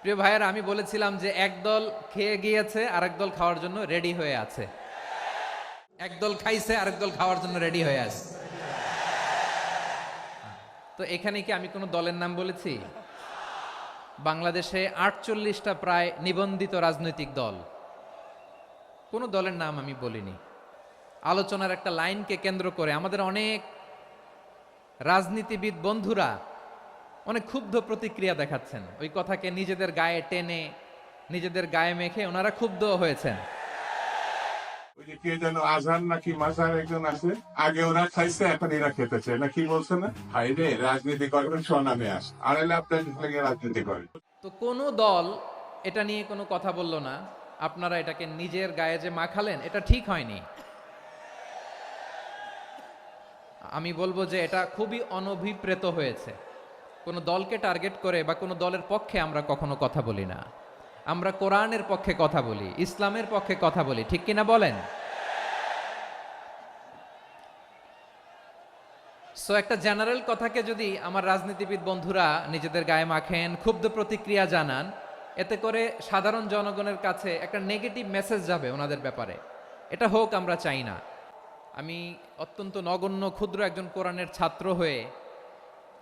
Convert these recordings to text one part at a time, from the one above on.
প্রিয় ভাইয়েরা, আমি বলেছিলাম যে একদল খেয়ে গিয়েছে, আরেক দল খাওয়ার জন্য রেডি হয়ে আছে। একদল খাইছে আর একদল খাওয়ার জন্য রেডি হয়ে আছে। তো এখানে কি আমি কোনো দলের নাম বলেছি? বাংলাদেশে আটচল্লিশটা প্রায় নিবন্ধিত রাজনৈতিক দল। কোনো দলের নাম আমি বলিনি। আলোচনার একটা লাইনকে কেন্দ্র করে আমাদের অনেক রাজনীতিবিদ বন্ধুরা অনেক ক্ষুব্ধ প্রতিক্রিয়া দেখাচ্ছেন। ওই কথাকে নিজেদের গায়ে টেনে নিজেদের গায়ে মেখে ওনারা ক্ষুব্ধ হয়েছেন। কে যেন আজহার নাকি মাজার একজন আছে আগে ওরা খাইছে এখন এরা খেতেছে না কি বলছে না? হাই রাজনীতি করবেন স্বনামে আস আর এলে আপনার রাজনীতি করে তো কোনো দল এটা নিয়ে কোনো কথা বলল না। আপনারা এটাকে নিজের গায়ে যে মাখালেন এটা ঠিক হয়নি। আমি বলব যে এটা খুবই অনভিপ্রেত হয়েছে। কোনো দলকে টার্গেট করে বা কোনো দলের পক্ষে আমরা কখনো কথা বলি না। আমরা কোরআনের পক্ষে কথা বলি, ইসলামের পক্ষে কথা বলি, ঠিক কিনা বলেন? সো একটা জেনারেল কথাকে যদি আমার রাজনীতিবিদ বন্ধুরা নিজেদের গায়ে মাখেন, ক্ষুব্ধ প্রতিক্রিয়া জানান, এতে করে সাধারণ জনগণের কাছে একটা নেগেটিভ মেসেজ যাবে ওনাদের ব্যাপারে। এটা হোক, আমরা চাই না। আমি অত্যন্ত নগণ্য, ক্ষুদ্র একজন কোরআনের ছাত্র হয়ে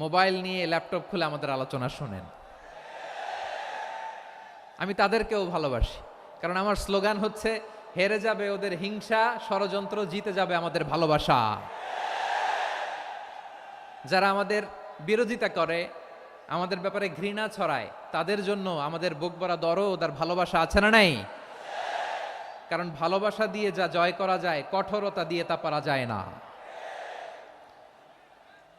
মোবাইল নিয়ে ল্যাপটপ খুলে আমাদের আলোচনা শোনেন। আমি তাদেরকেও ভালোবাসি। কারণ আমার স্লোগান হচ্ছে, হেরে যাবে ওদের হিংসা, ষড়যন্ত্র জিতে যাবে আমাদের ভালোবাসা। যারা আমাদের বিরোধিতা করে, আমাদের ব্যাপারে ঘৃণা ছড়ায়, তাদের জন্য আমাদের বুক ভরা দরদ আর ভালোবাসা আছে না নাই? কারণ ভালোবাসা দিয়ে যা জয় করা যায়, কঠোরতা দিয়ে তা পারা যায় না।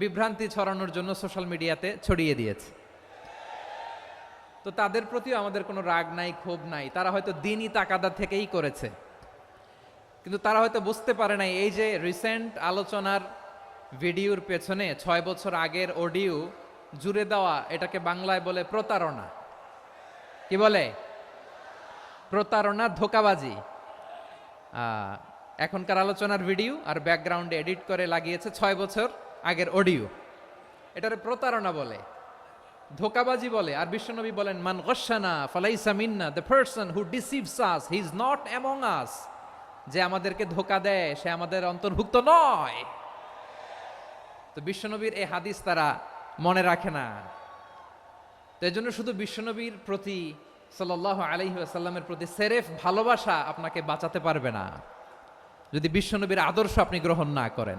বিভ্রান্তি ছড়ানোর জন্য সোশ্যাল মিডিয়াতে ছড়িয়ে দিয়েছে। তো তাদের প্রতিও আমাদের কোনো রাগ নাই, ক্ষোভ নাই। তারা হয়তো দিনই তাকাদা থেকেই করেছে। কিন্তু তারা হয়তো বুঝতে পারে নাই, এই যে রিসেন্ট আলোচনার ভিডিওর পেছনে ছয় বছর আগের অডিও জুড়ে দেওয়া এটাকে বাংলায় বলে প্রতারণা। কি বলে? প্রতারণা ধোকাবাজি। এখনকার আলোচনার ভিডিও আর ব্যাকগ্রাউন্ডে এডিট করে লাগিয়েছে ছয় বছর। আগের অডিও। এটারে প্রতারণা বলে, ধোকাবাজি বলে, আর বিশ্বনবী বলেন, মান গসানা ফালাইসা মিন্না the person who deceives us he is not among us যে আমাদেরকে ধোকা দেয়, সে আমাদের অন্তর্ভুক্ত নয়। তো বিশ্বনবীর এই হাদিস তারা মনে রাখে না। তো এই জন্য শুধু বিশ্বনবীর প্রতি সাল্লাহ আলহি আসাল্লামের প্রতি সেরেফ ভালোবাসা আপনাকে বাঁচাতে পারবে না। যদি বিশ্বনবীর আদর্শ আপনি গ্রহণ না করেন।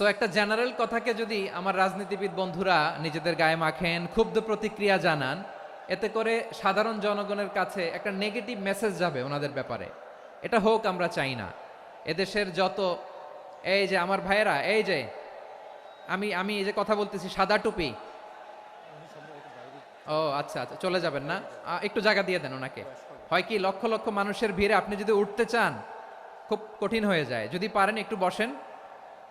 সো একটা জেনারেল কথাকে যদি আমার রাজনীতিবিদ বন্ধুরা নিজেদের গায়ে মাখেন, ক্ষুব্ধ প্রতিক্রিয়া জানান, এতে করে সাধারণ জনগণের কাছে একটা নেগেটিভ মেসেজ যাবে ওনাদের ব্যাপারে। এটা হোক, আমরা চাই না। এদেশের যত, এই যে আমার ভাইয়েরা, এই যে, আমি আমি এই যে কথা বলতেছি, সাদা টুপি। ও আচ্ছা আচ্ছা চলে যাবেন না? একটু জায়গা দিয়ে দেন ওনাকে। হয় কি, লক্ষ লক্ষ মানুষের ভিড়ে আপনি যদি উঠতে চান, খুব কঠিন হয়ে যায়। যদি পারেন, একটু বসেন।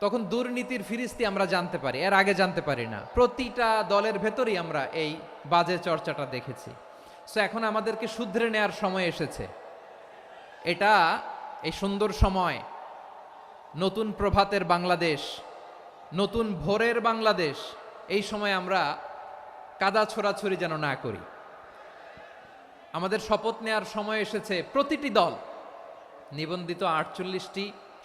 তখন দুর্নীতির ফিরিস্তি আমরা জানতে পারি, এর আগে জানতে পারি না। প্রতিটা দলের ভেতরেই আমরা এই বাজে চর্চাটা দেখেছি। সো এখন আমাদেরকে শুধরে নেয়ার সময় এসেছে। এটা এই সুন্দর সময়, নতুন প্রভাতের বাংলাদেশ, নতুন ভোরের বাংলাদেশ, এই সময় আমরা কাদা ছোড়াছড়ি যেন না করি। আমাদের শপথ নেয়ার সময় এসেছে প্রতিটি দল, নিবন্ধিত আটচল্লিশটি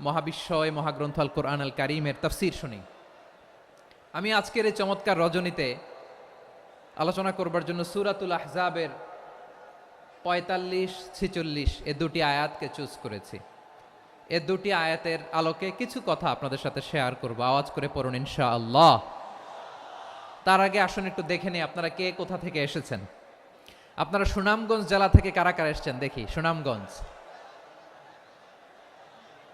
মহাবিশ্বয় মহাগ্রন্থ আল কোরআন আল কারিমের তাফসির শুনি। আমি আজকের এই চমৎকার রজনীতে আলোচনা করবার জন্য সুরাতুল আহজাবের পঁয়তাল্লিশ ছিচল্লিশ এ দুটি আয়াতকে চুজ করেছি। এ দুটি আয়াতের আলোকে কিছু কথা আপনাদের সাথে শেয়ার করব, আওয়াজ করে পড়ুন ইনশা আল্লাহ তার আগে আসুন একটু দেখে নিই আপনারা কে কোথা থেকে এসেছেন। আপনারা সুনামগঞ্জ জেলা থেকে কারা কারা এসেছেন? দেখি, সুনামগঞ্জ।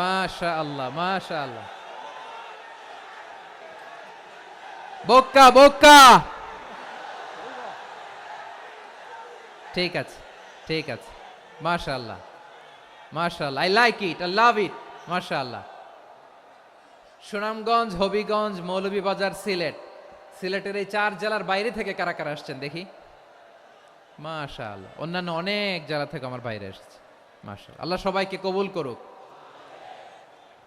মাশা আল্লাহ মাশা আল্লাহ বোক্কা বোক্কা ঠিক আছে ঠিক আছে। মাশাআল্লাহ মাশাআল্লাহ। I like it I love it মাশাআল্লাহ। সুনামগঞ্জ, হবিগঞ্জ, মৌলভীবাজার, সিলেট। সিলেটের এই চার জেলার বাইরে থেকে কারা কারা আসছেন দেখি? মাশাআল্লাহ। অন্যান্য অনেক জেলা থেকে আমার বাইরে এসেছে। মাশাল আল্লাহ সবাইকে কবুল করুক।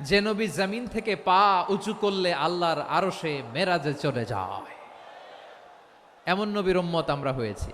যে নবী জমিন থেকে পা উঁচু করলে আল্লাহর আরও সে মেরাজে চলে যায়। এমন নবীর উম্মত আমরা হয়েছি।